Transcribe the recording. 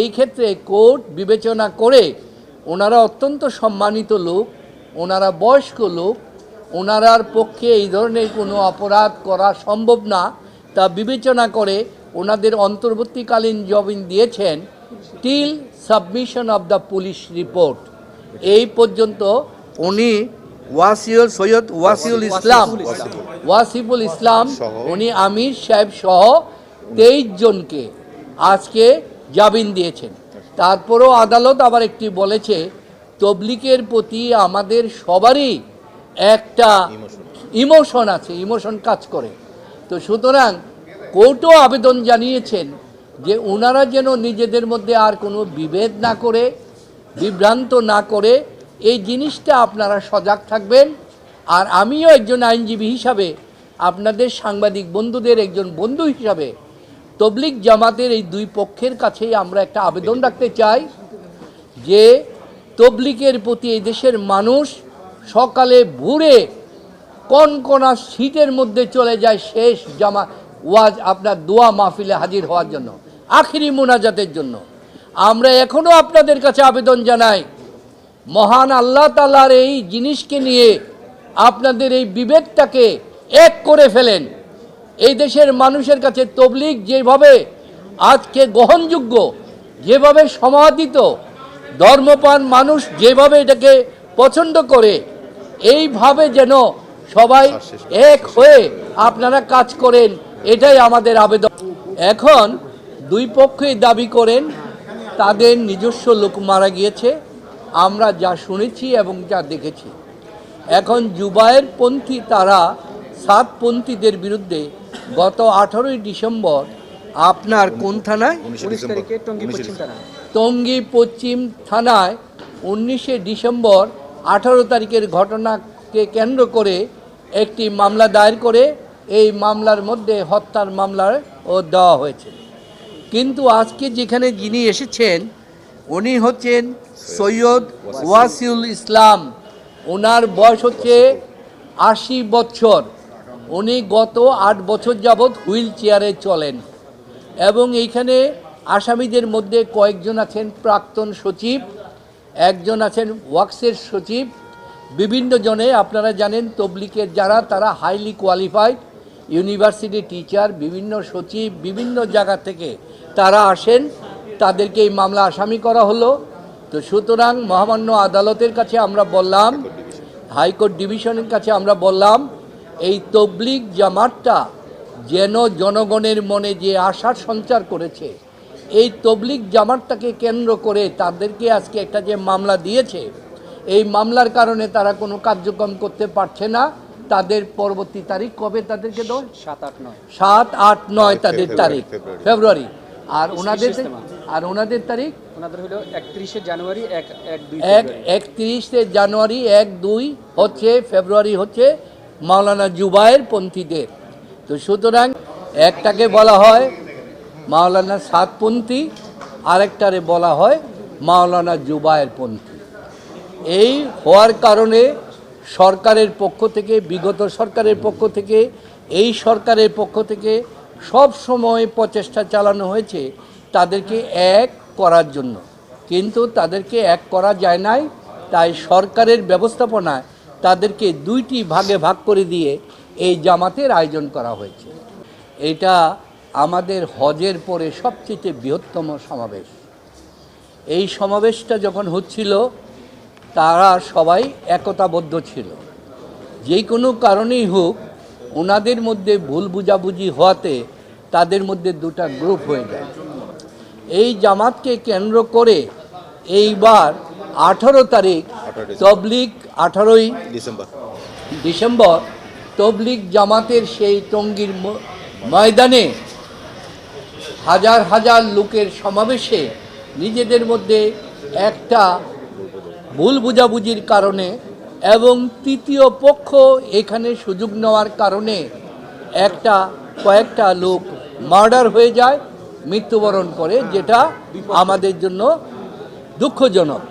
এই ক্ষেত্রে কোর্ট বিবেচনা করে ওনারা অত্যন্ত সম্মানিত লোক ওনারা বয়স্ক লোক ওনারার পক্ষে এই ধরনের কোনো অপরাধ করা সম্ভব না। তা বিবেচনা করে ওনাদের অন্তর্বর্তীকালীন জমিন দিয়েছেন till submission of the police report. এই পর্যন্ত উনি ওয়াসিউল সৈয়দ ওয়াসিউল ইসলাম ওয়াসিফুল ইসলাম উনি আমির সাহেব সহ তেইশ জনকে আজকে জামিন দিয়েছেন। তারপরেও আদালত আবার একটি বলেছে তবলিকের প্রতি আমাদের সবারই একটা ইমোশন আছে, ইমোশন কাজ করে। তো সুতরাং কোর্টও আবেদন জানিয়েছেন যে ওনারা যেন নিজেদের মধ্যে আর কোনো বিভেদ না করে, বিভ্রান্ত না করে, এই জিনিসটা আপনারা সজাগ থাকবেন। আর আমিও একজন আইনজীবী হিসাবে, আপনাদের সাংবাদিক বন্ধুদের একজন বন্ধু হিসাবে তবলিক জামাতের এই দুই পক্ষের কাছেই আমরা একটা আবেদন রাখতে চাই যে তবলিকের প্রতি এই দেশের মানুষ সকালে ভোরে কনকনা সিটের মধ্যে চলে যায় শেষ জামা ওয়াজ আপনার দোয়া মাহফিলে হাজির হওয়ার জন্য, আখিরি মোনাজাতের জন্য। আমরা এখনও আপনাদের কাছে আবেদন জানাই, মহান আল্লাহ তালার এই জিনিসকে নিয়ে আপনাদের এই বিবেকটাকে এক করে ফেলেন। এই দেশের মানুষের কাছে তবলিগ যেভাবে আজকে গ্রহণযোগ্য, যেভাবে সমাদিত ধর্মপান মানুষ যেভাবে এটাকে পছন্দ করে, এইভাবে যেন সবাই এক হয়ে আপনারা কাজ করেন, এটাই আমাদের আবেদন। এখন দুই পক্ষই দাবি করেন, তাদের নিজস্ব লোক মারা গিয়েছে, আমরা যা শুনেছি এবং যা দেখেছি। এখন জুবায়ের পন্থী তারা সাতপন্থীদের বিরুদ্ধে গত আঠারোই ডিসেম্বর আপনার কোন থানায়? উনিশ তারিখে টঙ্গী পশ্চিম টঙ্গী পশ্চিম থানায় উনিশে ডিসেম্বর আঠারো তারিখের ঘটনাকে কেন্দ্র করে একটি মামলা দায়ের করে এই মামলার মধ্যে হত্যার মামলার ও দেওয়া হয়েছে। কিন্তু আজকে যেখানে যিনি এসেছেন উনি হচ্ছেন সৈয়দ ওয়াসিউল ইসলাম। ওনার বয়স হচ্ছে আশি বছর। উনি গত আট বছর যাবৎ হুইল চেয়ারে চলেন এবং এইখানে আসামিদের মধ্যে কয়েকজন আছেন প্রাক্তন সচিব, একজন আছেন ওয়াক্সের সচিব। বিভিন্ন জনে আপনারা জানেন তবলিকের যারা, তারা হাইলি কোয়ালিফাইড ইউনিভার্সিটি টিচার বিভিন্ন সচিব, বিভিন্ন জায়গা থেকে তারা আসেন। তাদেরকে এই মামলা আসামি করা হলো। তো সুতরাং মহামান্য আদালতের কাছে আমরা বললাম, হাইকোর্ট ডিভিশনের কাছে আমরা বললাম এই তবলিক জামাতটা যেন জনগণের মনে যে আশার সঞ্চার করেছে এই তবলিক জামাতটাকে কেন্দ্র করে তাদেরকে আজকে একটা যে মামলা দিয়েছে এই মামলার কারণে তারা কোনো কার্যক্রম করতে পারছে না। তাদের পরবর্তী তারিখ কবে তাদেরকে দেয় সাত আট নয়। সাত আট নয় তাদের তারিখ ফেব্রুয়ারি। আর ওনাদের আর ওনাদের তারিখ? ওনাদের হলো একত্রিশে জানুয়ারি এক। একত্রিশে জানুয়ারি এক দুই হচ্ছে ফেব্রুয়ারি হচ্ছে মাওলানা জুবায়ের পন্থীদের। তো সুতরাং একটাকে বলা হয় মাওলানা সাতপন্থী, আরেকটারে বলা হয় মাওলানা জুবায়ের পন্থী। এই হওয়ার কারণে সরকারের পক্ষ থেকে, বিগত সরকারের পক্ষ থেকে, এই সরকারের পক্ষ থেকে সব সময় প্রচেষ্টা চালানো হয়েছে তাদেরকে এক করার জন্য। কিন্তু তাদেরকে এক করা যায় নাই, তাই সরকারের ব্যবস্থাপনায় তাদেরকে দুইটি ভাগে ভাগ করে দিয়ে এই জামাতের আয়োজন করা হয়েছে। এটা আমাদের হজের পরে সবচেয়ে বৃহত্তম সমাবেশ। এই সমাবেশটা যখন হচ্ছিল তারা সবাই একতাবদ্ধ ছিল। যে কোনো কারণেই হোক ওনাদের মধ্যে ভুল বুঝাবুঝি হওয়াতে তাদের মধ্যে দুটা গ্রুপ হয়ে যায়। এই জামাতকে কেন্দ্র করে এইবার আঠারো তারিখ তবলিক আঠারোই ডিসেম্বর। ডিসেম্বর তবলিক জামাতের সেই টঙ্গীর ময়দানে হাজার হাজার লোকের সমাবেশে নিজেদের মধ্যে একটা ভুল বুঝাবুঝির কারণে এবং তৃতীয় পক্ষ এখানে সুযোগ নেওয়ার কারণে একটা কয়েকটা লোক মার্ডার হয়ে যায় মৃত্যুবরণ করে যেটা আমাদের জন্য দুঃখজনক।